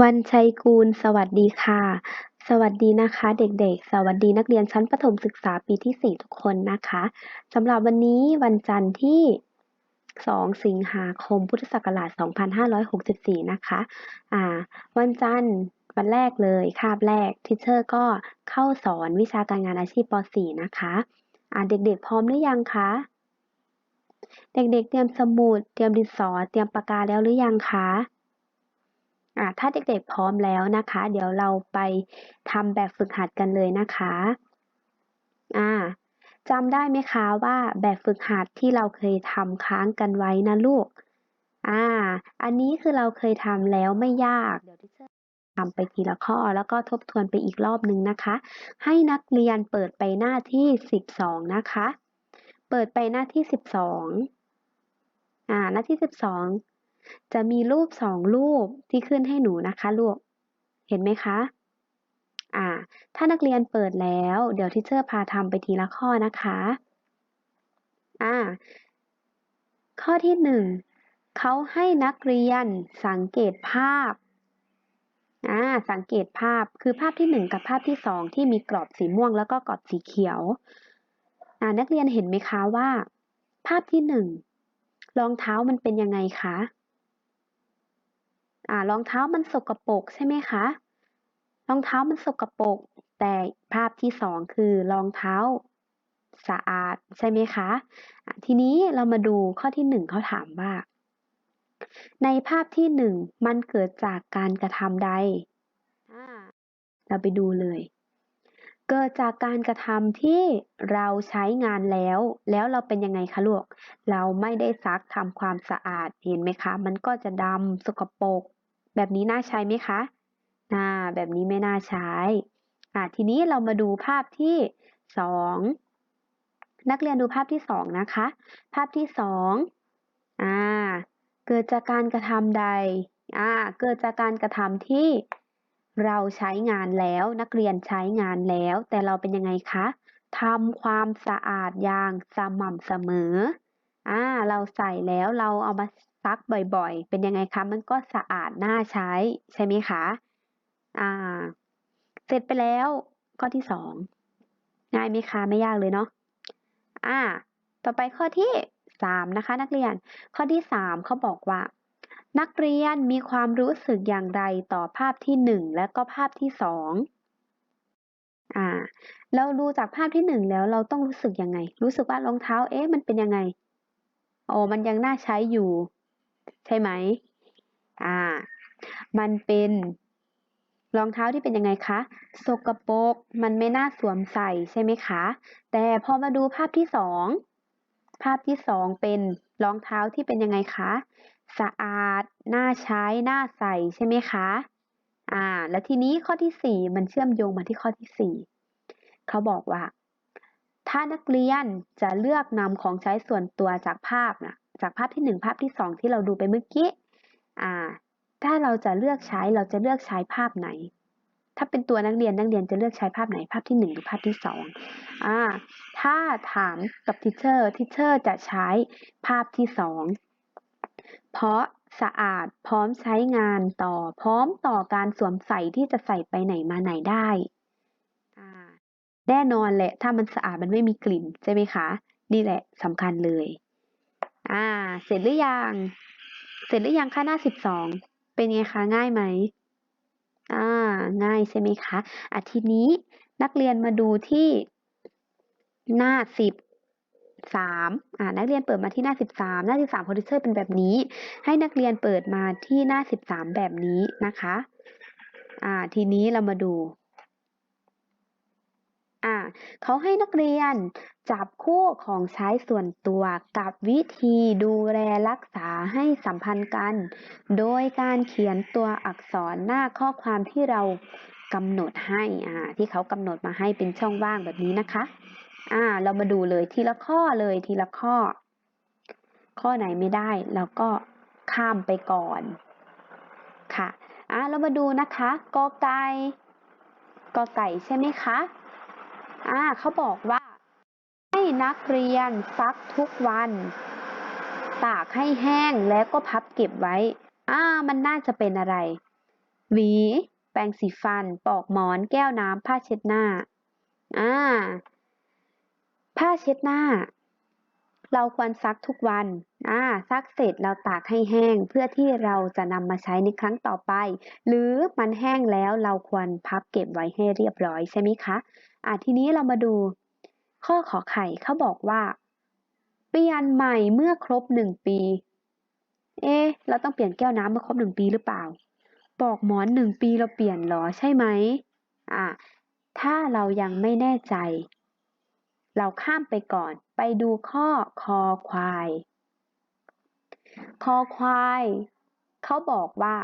วันชัยกูล สวัสดีค่ะ สวัสดีนะคะ เด็กๆ สวัสดีนักเรียนชั้นประถมศึกษาปีที่ 4 ทุกคนนะคะสำหรับวันนี้วันจันทร์ที่ 2 สิงหาคม พุทธศักราช 2564 นะคะอ่าวันจันทร์วันแรกเลยคาบแรกทิเชอร์ก็เข้าสอนวิชาการงานอาชีพป .4 นะคะอ่าเด็กๆ พร้อมหรือยังคะ เด็กๆ เตรียมสมุด เตรียมดินสอ เตรียมปากกาแล้วหรือยังคะ ถ้าเด็กๆพร้อมแล้วนะคะ เดี๋ยวเราไปทำแบบฝึกหัดกันเลยนะคะอ่าจำได้ไหมคะว่าแบบฝึกหัดที่เราเคยทำค้างกันไว้นะลูกอ่าอันนี้คือเราเคยทำแล้วไม่ยากเดี๋ยวที่เทำไปทีละข้อแล้วก็ทบทวนไปอีกรอบนึงนะคะ ให้นักเรียนเปิดไปหน้าที่สิบสองนะคะ เปิดไปหน้าที่สิบสองอ่าหน้าที่สิบสอง จะมีรูปสองรูปที่ขึ้นให้หนูนะคะลูก เห็นไหมคะ อ่า ถ้านักเรียนเปิดแล้ว เดี๋ยวทิเชอร์พาทำไปทีละข้อนะคะ อ่า ข้อที่หนึ่งเขาให้นักเรียนสังเกตภาพ อ่า สังเกตภาพ คือภาพที่หนึ่งกับภาพที่สองที่มีกรอบสีม่วงแล้วก็กรอบสีเขียว อ่า นักเรียนเห็นไหมคะว่า ภาพที่หนึ่งรองเท้ามันเป็นยังไงคะ อ่ารองเท้ามันสกปรกใช่ไหมคะรองเท้ามันสกปรกแต่ภาพที่สองคือรองเท้าสะอาดใช่ไหมคะะทีนี้เรามาดูข้อที่หนึ่งเขาถามว่า ในภาพที่หนึ่งมันเกิดจากการกระทำใดเราไปดูเลย เกิดจากการกระทำที่เราใช้งานแล้ว แล้วเราเป็นยังไงคะลูก เราไม่ได้ซักทำความสะอาดเห็นไหมคะ มันก็จะดำสกปรก แบบนี้น่าใช้ไหมคะอ่าแบบนี้ไม่น่าใช้อ่าทีนี้เรามาดูภาพที่สองนักเรียนดูภาพที่สองนะคะ ภาพที่สองอ่าเกิดจากการกระทำใดอ่าเกิดจากการกระทำที่เราใช้งานแล้วนักเรียนใช้งานแล้ว แต่เราเป็นยังไงคะทำความสะอาดอย่างสม่ำเสมออ่าเราใส่แล้วเราเอามา ซักบ่อยๆ เป็นยังไงคะ มันก็สะอาดน่าใช้ใช่ไหมคะ อ่า เสร็จไปแล้วข้อที่สองง่ายไหมคะ ไม่ยากเลยเนาะ อ่า ต่อไปข้อที่สามนะคะ นักเรียน ข้อที่สามเขาบอกว่า นักเรียนมีความรู้สึกอย่างไรต่อภาพที่หนึ่งและก็ภาพที่สองอ่า เราดูจากภาพที่หนึ่งแล้วเราต้องรู้สึกยังไง รู้สึกว่ารองเท้า เอ๊ะ มันเป็นยังไง โอ้มันยังน่าใช้อยู่ ใช่ไหมอ่า มันเป็นรองเท้าที่เป็นยังไงคะ สกปรก มันไม่น่าสวมใส่ใช่ไหมคะ แต่พอมาดูภาพที่สอง ภาพที่สองเป็นรองเท้าที่เป็นยังไงคะ สะอาด น่าใช้ น่าใส่ใช่ไหมคะ อ่า แล้วทีนี้ข้อที่สี่มันเชื่อมโยงมาที่ข้อที่สี่ เขาบอกว่า ถ้านักเรียนจะเลือกนำของใช้ส่วนตัวจากภาพนะ จากภาพที่หนึ่งภาพที่สองที่เราดูไปเมื่อกี้อ่าถ้าเราจะเลือกใช้เราจะเลือกใช้ภาพไหน ถ้าเป็นตัวนักเรียนนักเรียนจะเลือกใช้ภาพไหนภาพที่หนึ่งหรือภาพที่สองอ่าถ้าถามกับทิเชอร์ทิเชอร์จะใช้ภาพที่สองเพราะสะอาดพร้อมใช้งานต่อพร้อมต่อการสวมใส่ที่จะใส่ไปไหนมาไหนได้แน่นอนแหละ ถ้ามันสะอาดมันไม่มีกลิ่น ใช่ไหมคะ นี่แหละสำคัญเลย อ่า เสร็จหรือยัง เสร็จหรือยังคะหน้าสิบสอง เป็นไงคะง่ายไหม อ่า ง่ายใช่ไหมคะอาทีนี้นักเรียนมาดูที่หน้าสิบสามอ่า นักเรียนเปิดมาที่หน้าสิบสามหน้าสิบสามโพลิเซอร์เป็นแบบนี้ ให้นักเรียนเปิดมาที่หน้าสิบสามแบบนี้นะคะ อ่า ทีนี้เรามาดู อ่าเขาให้นักเรียนจับคู่ของใช้ส่วนตัวกับวิธีดูแลรักษาให้สัมพันธ์กัน โดยการเขียนตัวอักษรหน้าข้อความที่เรากำหนดให้อ่าที่เขากำหนดมาให้เป็นช่องว่างแบบนี้นะคะอ่าเรามาดูเลยทีละข้อเลยทีละข้อ ข้อไหนไม่ได้เราก็ข้ามไปก่อนค่ะอ่าเรามาดูนะคะกอไก่กอไก่ใช่ไหมคะ อ่าเขาบอกว่า ให้นักเรียนซักทุกวัน ตากให้แห้งแล้วก็พับเก็บไว้ อ่า มันน่าจะเป็นอะไร หวี แปรงสีฟันปลอกหมอน แก้วน้ำผ้าเช็ดหน้า อ่า ผ้าเช็ดหน้า เราควรซักทุกวัน อ่า ซักเสร็จเราตากให้แห้งเพื่อที่เราจะนำมาใช้ในครั้งต่อไป หรือมันแห้งแล้วเราควรพับเก็บไว้ให้เรียบร้อยใช่ไหมคะ อ่าทีนี้เรามาดู ข้อขอไข่เขาบอกว่า เปลี่ยนใหม่เมื่อครบหนึ่งปี เอ๊เราต้องเปลี่ยนแก้วน้ำเมื่อครบหนึ่งปีหรือเปล่าปลอกหมอนหนึ่งปีเราเปลี่ยนหรอใช่ไหม อ่าถ้าเรายังไม่แน่ใจ เราข้ามไปก่อนไปดูข้อคอควาย คอควายเขาบอกว่า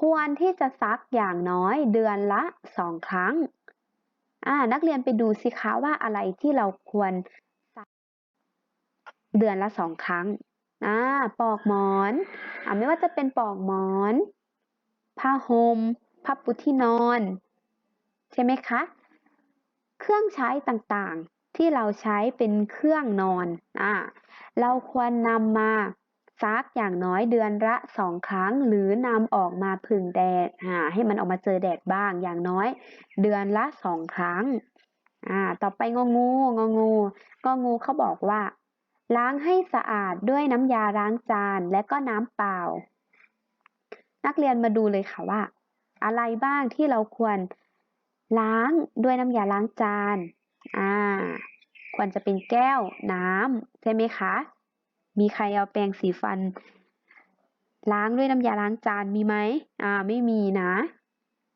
ควรที่จะซักอย่างน้อยเดือนละสองครั้งอ่านักเรียนไปดูสิคะว่าอะไรที่เราควรซักเดือนละสองครั้งอ่าปลอกหมอนอ่าไม่ว่าจะเป็นปลอกหมอน ผ้าห่มผ้าปูที่นอน ใช่ไหมคะ เครื่องใช้ต่าง ที่เราใช้เป็นเครื่องนอนอ่าเราควรนำมาซักอย่างน้อยเดือนละสองครั้ง หรือนำออกมาผึ่งแดดอ่าให้มันออกมาเจอแดดบ้างอย่างน้อย เดือนละสองครั้งอ่าต่อไปงองูงองูงองูเขาบอกว่า ล้างให้สะอาดด้วยน้ำยาล้างจานและก็น้ำเปล่า นักเรียนมาดูเลยค่ะว่า อะไรบ้างที่เราควรล้างด้วยน้ำยาล้างจาน อ่า ควรจะเป็นแก้วน้ำใช่ไหมคะ มีใครเอาแปรงสีฟัน ล้างด้วยน้ำยาล้างจานมีไหมอ่า ไม่มีนะ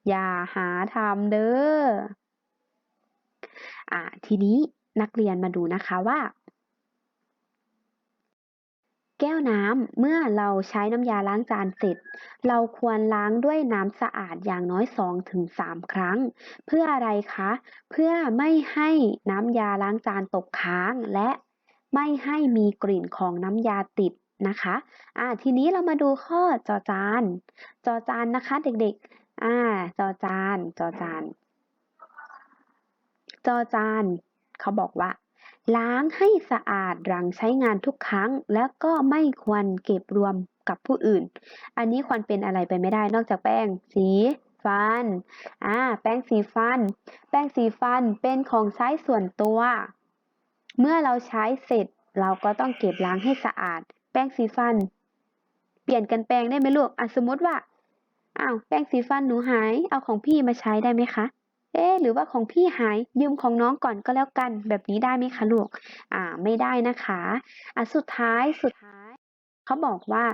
อย่าหาทำเด้อ อ่า ทีนี้นักเรียนมาดูนะคะว่า แก้วน้ำเมื่อเราใช้น้ำยาล้างจานเสร็จ เราควรล้างด้วยน้ำสะอาดอย่างน้อย 2-3 ครั้ง เพื่ออะไรคะ เพื่อไม่ให้น้ำยาล้างจานตกค้าง และไม่ให้มีกลิ่นของน้ำยาติดนะคะอ่าทีนี้เรามาดูข้อจอจาน จอจานนะคะเด็กๆอ่าจอจาน จอจาน จอจาน เขาบอกว่า ล้างให้สะอาดหลังใช้งานทุกครั้ง แล้วก็ไม่ควรเก็บรวมกับผู้อื่น อันนี้ควรเป็นอะไรไปไม่ได้นอกจากแป้งสีฟัน อ่า แป้งสีฟัน แป้งสีฟันเป็นของใช้ส่วนตัว เมื่อเราใช้เสร็จเราก็ต้องเก็บล้างให้สะอาด แป้งสีฟัน เปลี่ยนกันแปรงได้ไหมลูกอะสมมติว่า อ้าว แป้งสีฟันหนูหาย เอาของพี่มาใช้ได้ไหมคะ เอ๊หรือว่าของพี่หายยืมของน้องก่อนก็แล้วกัน แบบนี้ได้ไหมคะลูก อ่า ไม่ได้นะคะอะสุดท้ายสุดท้ายเขาบอกว่า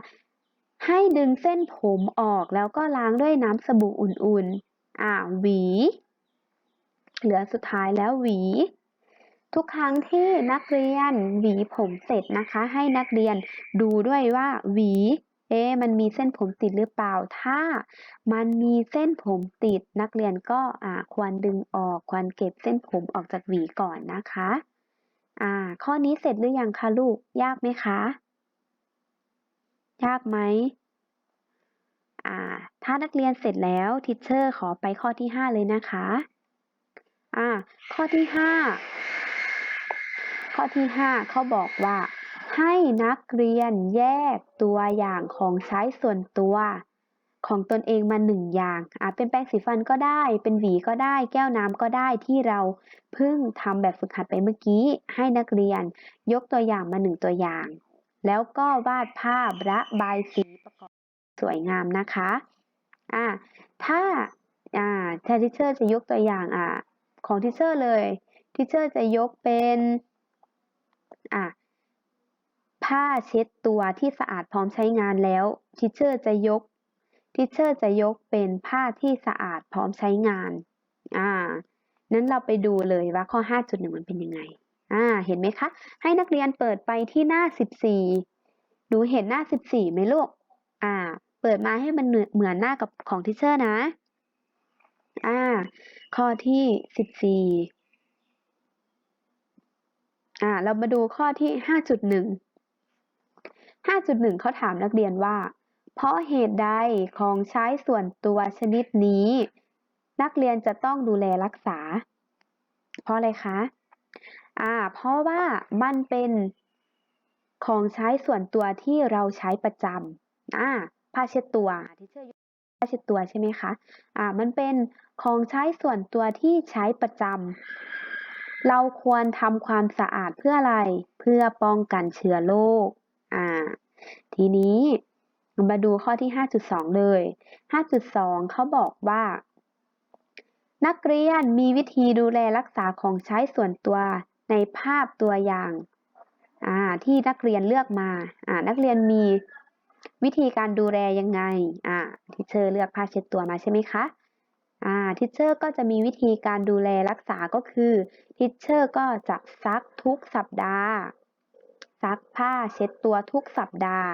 ให้ดึงเส้นผมออกแล้วก็ล้างด้วยน้ำสบู่อุ่นๆ อ่าหวี เหลือสุดท้ายแล้วหวี ทุกครั้งที่นักเรียนหวีผมเสร็จนะคะ ให้นักเรียนดูด้วยว่าหวี เอ๊มันมีเส้นผมติดหรือเปล่า ถ้ามันมีเส้นผมติดนักเรียนก็อ่าควรดึงออก ควรเก็บเส้นผมออกจากหวีก่อนนะคะ อ่า ข้อนี้เสร็จหรือยังคะลูก ยากไหมคะ ยากไหมอ่า ถ้านักเรียนเสร็จแล้วทิเชอร์ขอไปข้อที่ห้าเลยนะคะ อ่า ข้อที่ห้าข้อที่ห้าเขาบอกว่า ให้นักเรียนแยกตัวอย่างของใช้ส่วนตัว ของตนเองมาหนึ่งอย่างอาจเป็นแปรงสีฟันก็ได้ เป็นหวีก็ได้ แก้วน้ำก็ได้ที่เราเพิ่งทำแบบฝึกหัดไปเมื่อกี้ ให้นักเรียนยกตัวอย่างมาหนึ่งตัวอย่าง แล้วก็วาดภาพระบายสีประกอบสวยงามนะคะอ่าถ้าอ่าทิเชอร์จะยกตัวอย่างอ่าของทิเชอร์เลยทิเชอร์จะยกเป็นอะ ผ้าเช็ดตัวที่สะอาดพร้อมใช้งานแล้วทิเชอร์จะยกทิเชอร์จะยกเป็นผ้าที่สะอาดพร้อมใช้งาน อ่า นั้นเราไปดูเลยว่าข้อ 5.1 มันเป็นยังไง อ่า เห็นไหมคะ ให้นักเรียนเปิดไปที่หน้า 14หนูเห็นหน้า 14ไหมลูก อ่า เปิดมาให้มันเหมือนหน้ากับของทิเชอร์นะ อ่า ข้อที่ 14 อ่า เรามาดูข้อที่ 5.1 5.1 เขาถามนักเรียนว่า เพราะเหตุใดของใช้ส่วนตัวชนิดนี้ นักเรียนจะต้องดูแลรักษา เพราะอะไรคะ อ่า เพราะว่ามันเป็นของใช้ส่วนตัวที่เราใช้ประจำอ่าผ้าเช็ดตัวที่เชื่อผ้าเช็ดตัวใช่ไหมคะอ่ามันเป็นของใช้ส่วนตัวที่ใช้ประจำเราควรทำความสะอาดเพื่ออะไร เพื่อป้องกันเชื้อโรค อ่า ทีนี้มาดูข้อที่ 5.2 เลย 5.2 เขาบอกว่า นักเรียนมีวิธีดูแลรักษาของใช้ส่วนตัวในภาพตัวอย่างอ่าที่นักเรียนเลือกมาอ่านักเรียนมีวิธีการดูแลยังไงอ่าทิเชอร์เลือกผ้าเช็ดตัวมาใช่ไหมคะอ่าทิเชอร์ก็จะมีวิธีการดูแลรักษาก็คือทิเชอร์ก็จะซักทุกสัปดาห์ ซักผ้าเช็ดตัวทุกสัปดาห์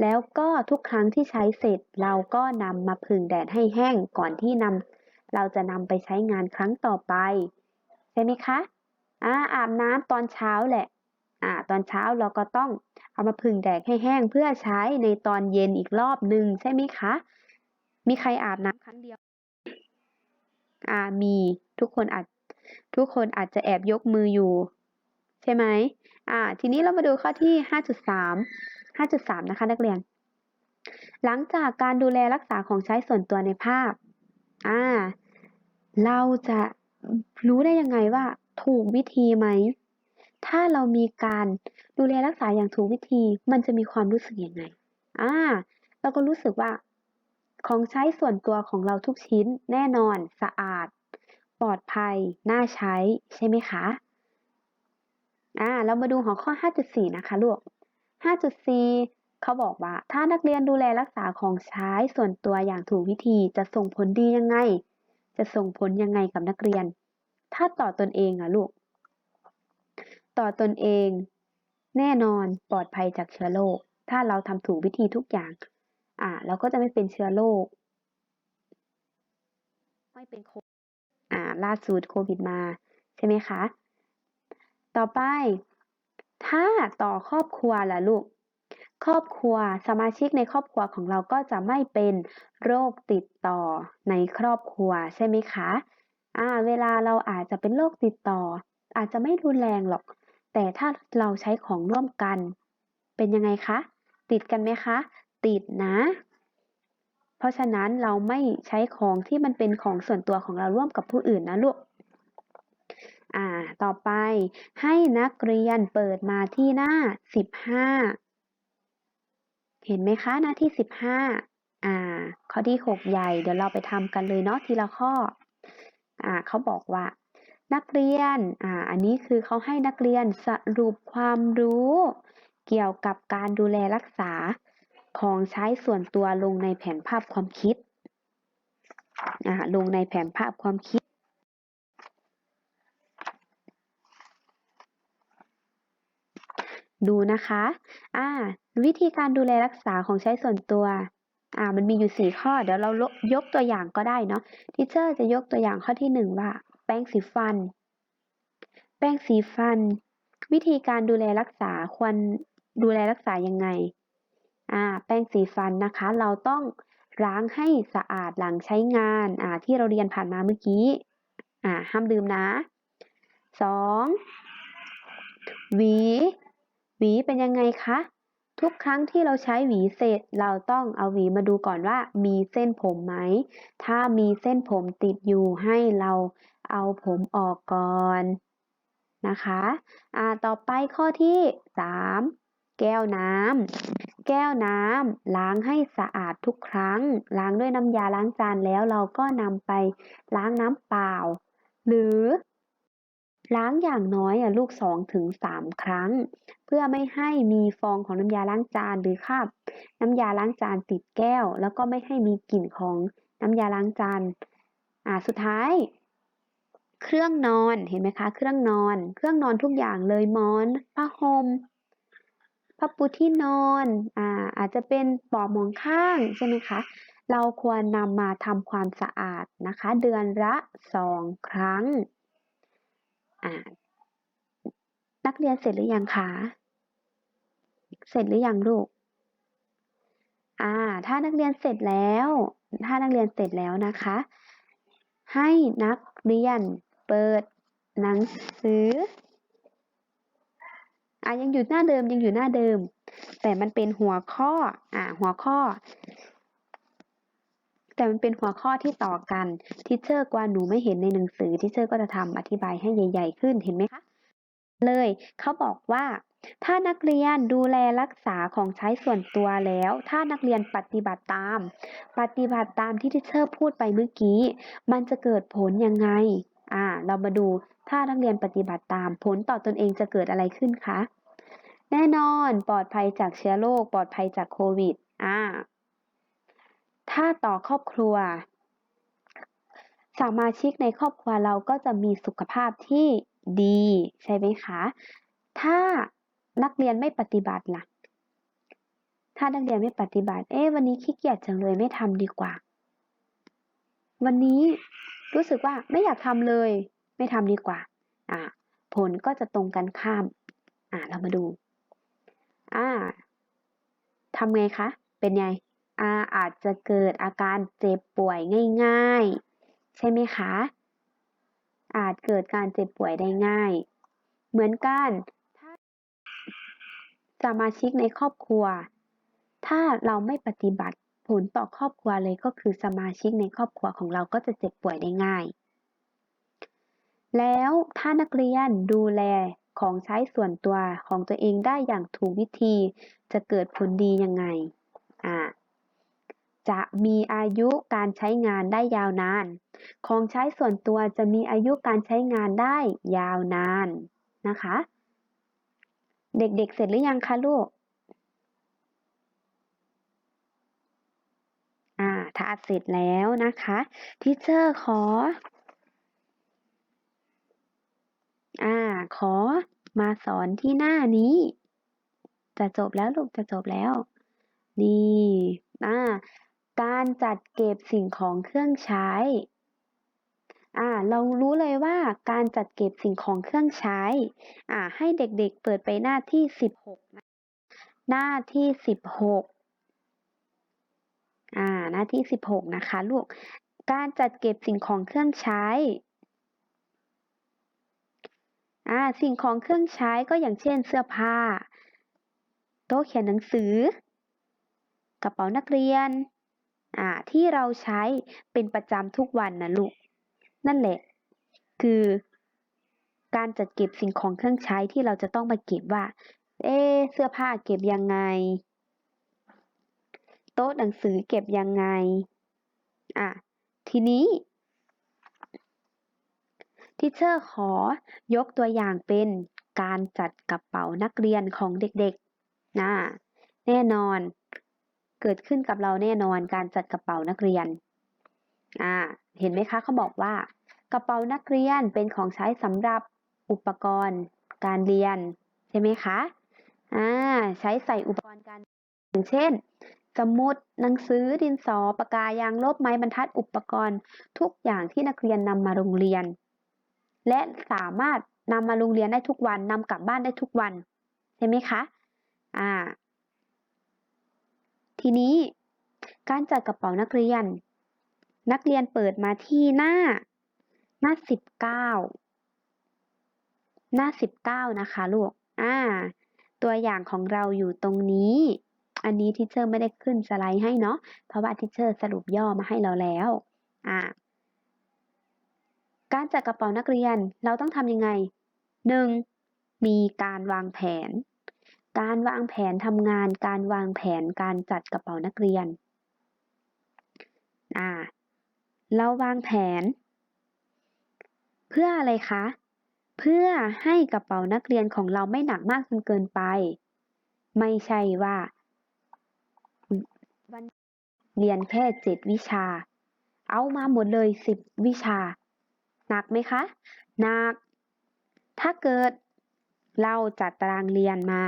แล้วก็ทุกครั้งที่ใช้เสร็จ เราก็นำมาผึ่งแดดให้แห้งก่อนที่นำเราจะนำไปใช้งานครั้งต่อไป ใช่ไหมคะอ่าอาบน้ำตอนเช้าแหละอ่าตอนเช้าเราก็ต้องเอามาผึ่งแดดให้แห้งเพื่อใช้ในตอนเย็นอีกรอบหนึ่งใช่ไหมคะ มีใครอาบน้ำครั้งเดียวอ่ามีทุกคนอาจทุกคนอาจจะแอบยกมืออยู่ ใช่ไหม อ่า ทีนี้เรามาดูข้อที่ 5.3 5.3 นะคะ นักเรียน หลังจากการดูแลรักษาของใช้ส่วนตัวในภาพ อ่า เราจะรู้ได้ยังไงว่า ถูกวิธีไหม ถ้าเรามีการดูแลรักษาอย่างถูกวิธี มันจะมีความรู้สึกยังไง อ่า เราก็รู้สึกว่า ของใช้ส่วนตัวของเราทุกชิ้นแน่นอน สะอาด ปลอดภัย น่าใช้ ใช่ไหมคะ อ่าเรามาดูหัวข้อ 5.4 นะคะลูก 5.4 เขาบอกว่า ถ้านักเรียนดูแลรักษาของใช้ส่วนตัวอย่างถูกวิธีจะส่งผลดียังไง จะส่งผลยังไงกับนักเรียน ถ้าต่อตนเองอะลูก ต่อตนเอง แน่นอนปลอดภัยจากเชื้อโรค ถ้าเราทำถูกวิธีทุกอย่าง อ่าเราก็จะไม่เป็นเชื้อโรค ไม่เป็นโควิดอ่าล่าสุดโควิดมาใช่ไหมคะ ต่อไป ถ้าต่อครอบครัวล่ะลูก ครอบครัวสมาชิกในครอบครัวของเราก็จะไม่เป็นโรคติดต่อในครอบครัวใช่ไหมคะอ่าเวลาเราอาจจะเป็นโรคติดต่อ อาจจะไม่รุนแรงหรอก แต่ถ้าเราใช้ของร่วมกัน เป็นยังไงคะ ติดกันไหมคะ ติดนะ เพราะฉะนั้นเราไม่ใช้ของที่มันเป็นของส่วนตัวของเราร่วมกับผู้อื่นนะลูก อ่า ต่อไปให้นักเรียนเปิดมาที่หน้า 15 เห็นไหมคะหน้าที่ 15 อ่า ข้อที่ 6 ใหญ่ เดี๋ยวเราไปทำกันเลยเนาะทีละข้อ อ่าเขาบอกว่า นักเรียน อ่า อันนี้คือเขาให้นักเรียนสรุปความรู้ เกี่ยวกับการดูแลรักษาของใช้ส่วนตัวลงในแผนภาพความคิดอ่าลงในแผนภาพความคิด ดูนะคะอ่าวิธีการดูแลรักษาของใช้ส่วนตัวอ่ามันมีอยู่สี่ข้อ เดี๋ยวเรายกตัวอย่างก็ได้เนาะทิเชอร์จะยกตัวอย่างข้อที่หนึ่งว่า แป้งสีฟัน แป้งสีฟัน วิธีการดูแลรักษาควรดูแลรักษายังไงอ่าแป้งสีฟันนะคะ เราต้องล้างให้สะอาดหลังใช้งานอ่าที่เราเรียนผ่านมาเมื่อกี้อ่าห้ามลืมนะสองหวี หวีเป็นยังไงคะ ทุกครั้งที่เราใช้หวีเสร็จ เราต้องเอาหวีมาดูก่อนว่ามีเส้นผมไหม ถ้ามีเส้นผมติดอยู่ให้เราเอาผมออกก่อนนะคะอ่าต่อไปข้อที่สามแก้วน้ำแก้วน้ำล้างให้สะอาดทุกครั้ง ล้างด้วยน้ำยาล้างจานแล้วเราก็นำไปล้างน้ำเปล่า หรือ ล้างอย่างน้อยอะลูกสองถึงสามครั้ง เพื่อไม่ให้มีฟองของน้ำยาล้างจานหรือคราบน้ำยาล้างจานติดแก้ว แล้วก็ไม่ให้มีกลิ่นของน้ำยาล้างจานอ่าสุดท้าย เครื่องนอนเห็นไหมคะ เครื่องนอน เครื่องนอนทุกอย่างเลยหมอนผ้าห่มผ้าปูที่นอนอ่าอาจจะเป็นปลอกหมอนข้างใช่ไหมคะเราควรนำมาทำความสะอาดนะคะ เดือนละสองครั้ง นักเรียนเสร็จหรือยังคะ เสร็จหรือยังลูก อ่า ถ้านักเรียนเสร็จแล้ว ถ้านักเรียนเสร็จแล้วนะคะ ให้นักเรียนเปิดหนังสือ อะยังอยู่หน้าเดิมยังอยู่หน้าเดิม แต่มันเป็นหัวข้อ อ่าหัวข้อ แต่มันเป็นหัวข้อที่ต่อกันทิเชอร์กว่าหนูไม่เห็นในหนังสือทิเชอร์ก็จะทำอธิบายให้ใหญ่ ๆ ขึ้นเห็นไหมคะเลยเขาบอกว่า ถ้านักเรียนดูแลรักษาของใช้ส่วนตัวแล้ว ถ้านักเรียนปฏิบัติตาม ปฏิบัติตามที่ทิเชอร์พูดไปเมื่อกี้ มันจะเกิดผลยังไงอ่าเรามาดูถ้านักเรียนปฏิบัติตามผลต่อตนเองจะเกิดอะไรขึ้นคะแน่นอนปลอดภัยจากเชื้อโรคปลอดภัยจากโควิดอ่า ถ้าต่อครอบครัว สมาชิกในครอบครัวเราก็จะมีสุขภาพที่ดีใช่ไหมคะ ถ้านักเรียนไม่ปฏิบัติล่ะ ถ้านักเรียนไม่ปฏิบัติ เอ๊ะวันนี้ขี้เกียจจังเลยไม่ทำดีกว่า วันนี้รู้สึกว่าไม่อยากทำเลย ไม่ทำดีกว่า อ่า ผลก็จะตรงกันข้าม อ่าเรามาดู อ่าทำไงคะ เป็นไง อาอาจจะเกิดอาการเจ็บป่วยง่ายๆ ใช่ไหมคะ อาจเกิดการเจ็บป่วยได้ง่าย เหมือนกันถ้าสมาชิกในครอบครัว ถ้าเราไม่ปฏิบัติผลต่อครอบครัวเลยก็คือสมาชิกในครอบครัวของเราก็จะเจ็บป่วยได้ง่าย แล้วถ้านักเรียนดูแลของใช้ส่วนตัวของตัวเองได้อย่างถูกวิธีจะเกิดผลดียังไง อ่า จะมีอายุการใช้งานได้ยาวนาน ของใช้ส่วนตัวจะมีอายุการใช้งานได้ยาวนานนะคะ เด็กๆเเสร็จหรือยังคะลูก อ่า ถ้าเสร็จแล้วนะคะทีเชอร์ขอ อ่า ขอมาสอนที่หน้านี้ จะจบแล้วลูกจะจบแล้ว นี่อ่า การจัดเก็บสิ่งของเครื่องใช้ อ่า เรารู้เลยว่าการจัดเก็บสิ่งของเครื่องใช้ อ่า ให้เด็กๆเปิดไปหน้าที่สิบหกหน้าที่สิบหกอ่า หน้าที่สิบหกนะคะลูก การจัดเก็บสิ่งของเครื่องใช้ อ่า สิ่งของเครื่องใช้ก็อย่างเช่นเสื้อผ้า โต๊ะเขียนหนังสือกระเป๋านักเรียน อ่าที่เราใช้เป็นประจำทุกวันนะลูก นั่นแหละ คือการจัดเก็บสิ่งของเครื่องใช้ที่เราจะต้องมาเก็บว่า เอ๊เสื้อผ้าเก็บยังไง โต๊ะหนังสือเก็บยังไง อะ ทีนี้ทิเชอร์ขอยกตัวอย่างเป็นการจัดกระเป๋านักเรียนของเด็กๆนะแน่นอน เกิดขึ้นกับเราแน่นอนการจัดกระเป๋านักเรียนอ่าเห็นไหมคะเขาบอกว่า กระเป๋านักเรียนเป็นของใช้สำหรับอุปกรณ์การเรียน ใช่ไหมคะอ่าใช้ใส่อุปกรณ์การอย่างเช่น สมุดหนังสือดินสอปากกายางลบไม้บรรทัดอุปกรณ์ ทุกอย่างที่นักเรียนนำมาโรงเรียน และสามารถนำมาโรงเรียนได้ทุกวันนำกลับบ้านได้ทุกวัน ใช่ไหมคะอ่า ทีนี้ การจัดกระเป๋านักเรียน นักเรียนเปิดมาที่หน้า หน้าสิบเก้าหน้าสิบเก้านะคะลูก อ่า ตัวอย่างของเราอยู่ตรงนี้ อันนี้ทิเชอร์ไม่ได้ขึ้นสไลด์ให้เนาะ เพราะว่าทิเชอร์สรุปย่อมาให้เราแล้ว อ่า การจัดกระเป๋านักเรียนเราต้องทำยังไงหนึ่งมีการวางแผน การวางแผนทำงาน การวางแผนการจัดกระเป๋านักเรียนอ่าเราวางแผน เพื่ออะไรคะ เพื่อให้กระเป๋านักเรียนของเราไม่หนักมากจนเกินไป ไม่ใช่ว่าวันเรียนแค่เจ็ดวิชา เอามาหมดเลยสิบวิชา หนักไหมคะหนัก ถ้าเกิดเราจัดตารางเรียนมา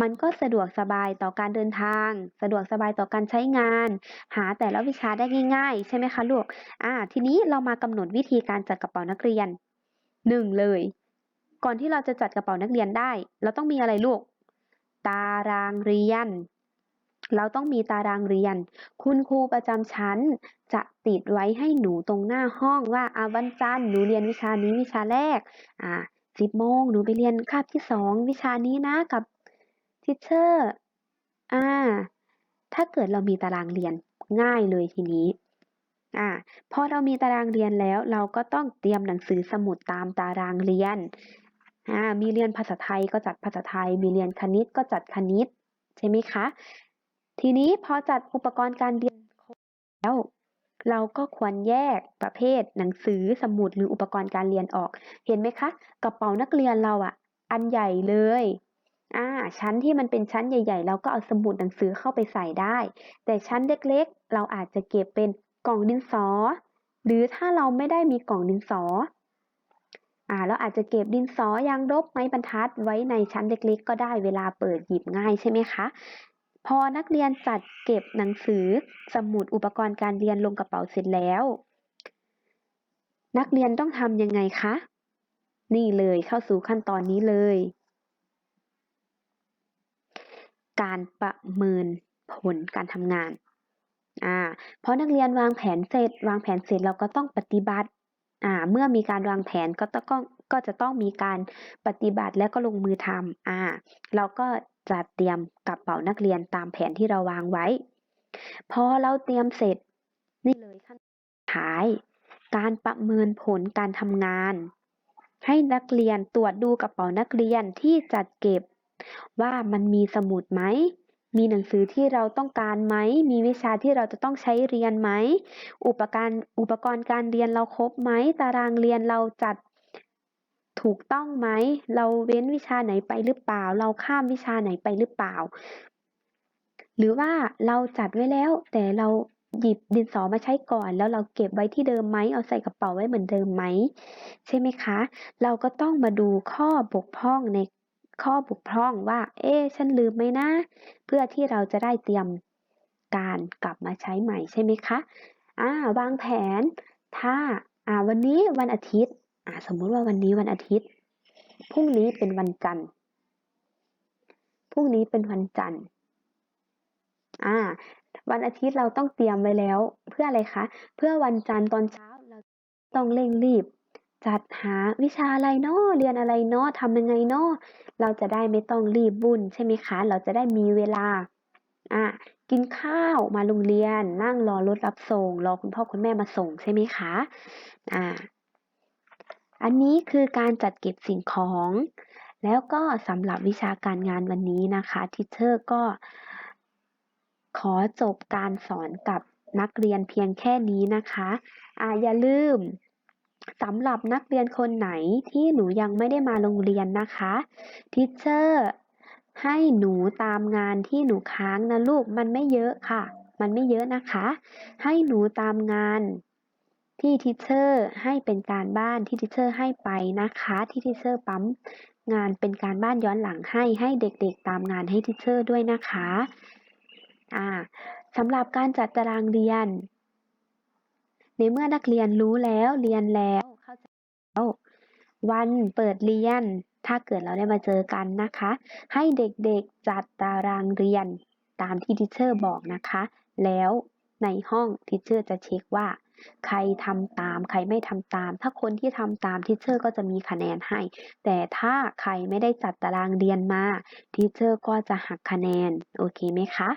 มันก็สะดวกสบายต่อการเดินทาง สะดวกสบายต่อการใช้งาน หาแต่ละวิชาได้ง่าย ๆ ใช่ไหมคะลูกอ่าทีนี้เรามากำหนดวิธีการจัดกระเป๋านักเรียนหนึ่งเลย ก่อนที่เราจะจัดกระเป๋านักเรียนได้ เราต้องมีอะไรลูก ตารางเรียน เราต้องมีตารางเรียน คุณครูประจำชั้นจะติดไว้ให้หนูตรงหน้าห้องว่าอาวันจันทร์หนูเรียนวิชานี้วิชาแรกอ่าสิบโมงหนูไปเรียนคาบที่สองวิชานี้นะกับ ทิเชอร์อ่า ถ้าเกิดเรามีตารางเรียนง่ายเลยทีนี้ อ่า พอเรามีตารางเรียนแล้ว เราก็ต้องเตรียมหนังสือสมุดตามตารางเรียน อ่า มีเรียนภาษาไทยก็จัดภาษาไทย มีเรียนคณิตก็จัดคณิต ใช่ไหมคะ ทีนี้พอจัดอุปกรณ์การเรียนครบแล้วเราก็ควรแยกประเภทหนังสือสมุดหรืออุปกรณ์การเรียนออก เห็นไหมคะ กระเป๋านักเรียนเราอะอันใหญ่เลย อ่าชั้นที่มันเป็นชั้นใหญ่ ๆ เราก็เอาสมุดหนังสือเข้าไปใส่ได้ แต่ชั้นเล็กๆ เราอาจจะเก็บเป็นกล่องดินสอ หรือถ้าเราไม่ได้มีกล่องดินสออ่าเราอาจจะเก็บดินสอยางลบไม้บรรทัดไว้ในชั้นเล็กๆ ก็ได้เวลาเปิดหยิบง่ายใช่ไหมคะพอนักเรียนจัดเก็บหนังสือสมุดอุปกรณ์การเรียนลงกระเป๋าเสร็จแล้ว นักเรียนต้องทำยังไงคะ นี่เลยเข้าสู่ขั้นตอนนี้เลย การประเมินผลการทำงานอ่าพอนักเรียนวางแผนเสร็จ วางแผนเสร็จเราก็ต้องปฏิบัติอ่าเมื่อมีการวางแผนก็ต้องก็จะต้องมีการปฏิบัติแล้วก็ลงมือทำอ่าเราก็จะเตรียมกระเป๋านักเรียนตามแผนที่เราวางไว้ พอเราเตรียมเสร็จนี่เลยขั้นท้าย การประเมินผลการทำงาน ให้นักเรียนตรวจดูกระเป๋านักเรียนที่จัดเก็บ ว่ามันมีสมุดไหม มีหนังสือที่เราต้องการไหม มีวิชาที่เราจะต้องใช้เรียนไหม อุปกรณ์อุปกรณ์การเรียนเราครบไหม ตารางเรียนเราจัดถูกต้องไหม เราเว้นวิชาไหนไปหรือเปล่า เราข้ามวิชาไหนไปหรือเปล่า หรือว่าเราจัดไว้แล้ว แต่เราหยิบดินสอมาใช้ก่อน แล้วเราเก็บไว้ที่เดิมไหม เอาใส่กระเป๋าไว้เหมือนเดิมไหม ใช่ไหมคะ เราก็ต้องมาดูข้อบกพร่องใน ข้อบกพร่องว่า เอ๊ะฉันลืมไหมนะ เพื่อที่เราจะได้เตรียมการกลับมาใช้ใหม่ใช่ไหมคะอ่าวางแผน ถ้าอ่าวันนี้วันอาทิตย์อ่าสมมุติว่าวันนี้วันอาทิตย์ พรุ่งนี้เป็นวันจันทร์ พรุ่งนี้เป็นวันจันทร์ อ่า วันอาทิตย์เราต้องเตรียมไว้แล้ว เพื่ออะไรคะ เพื่อวันจันทร์ตอนเช้าเราต้องเร่งรีบ จัดหาวิชาอะไรเนาะเรียนอะไรเนาะทำยังไงเนาะเราจะได้ไม่ต้องรีบวุ่นใช่ไหมคะ เราจะได้มีเวลาอ่ากินข้าวมาโรงเรียน นั่งรอรถรับส่ง รอคุณพ่อคุณแม่มาส่งใช่ไหมคะอ่าอันนี้คือการจัดเก็บสิ่งของ แล้วก็สำหรับวิชาการงานวันนี้นะคะทิเชอร์ก็ขอจบการสอนกับนักเรียนเพียงแค่นี้นะคะอ่าอย่าลืม สำหรับนักเรียนคนไหนที่หนูยังไม่ได้มาโรงเรียนนะคะทิเชอร์ให้หนูตามงานที่หนูค้างนะลูกมันไม่เยอะค่ะ มันไม่เยอะนะคะ ให้หนูตามงานที่ทิเชอร์ให้เป็นการบ้านที่ทิเชอร์ให้ไปนะคะ ที่ทิเชอร์ปั๊มงานเป็นการบ้านย้อนหลังให้ให้เด็กๆ ตามงานให้ทิเชอร์ด้วยนะคะอ่าสำหรับการจัดตารางเรียน ในเมื่อนักเรียนรู้แล้วเรียนแล้วเข้าใจแล้ว วันเปิดเรียน ถ้าเกิดเราได้มาเจอกันนะคะ ให้เด็กๆจัดตารางเรียนตามที่ทิเชอร์บอกนะคะ แล้วในห้องทิเชอร์จะเช็คว่า ใครทำตาม ใครไม่ทำตาม ถ้าคนที่ทำตามทิเชอร์ก็จะมีคะแนนให้ แต่ถ้าใครไม่ได้จัดตารางเรียนมาทิเชอร์ก็จะหักคะแนน โอเคไหมคะ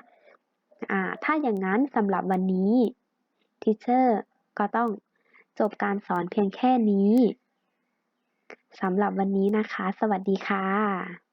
อ่า ถ้าอย่างนั้นสำหรับวันนี้ทิเชอร์ ก็ต้องจบการสอนเพียงแค่นี้สำหรับวันนี้นะคะ สวัสดีค่ะ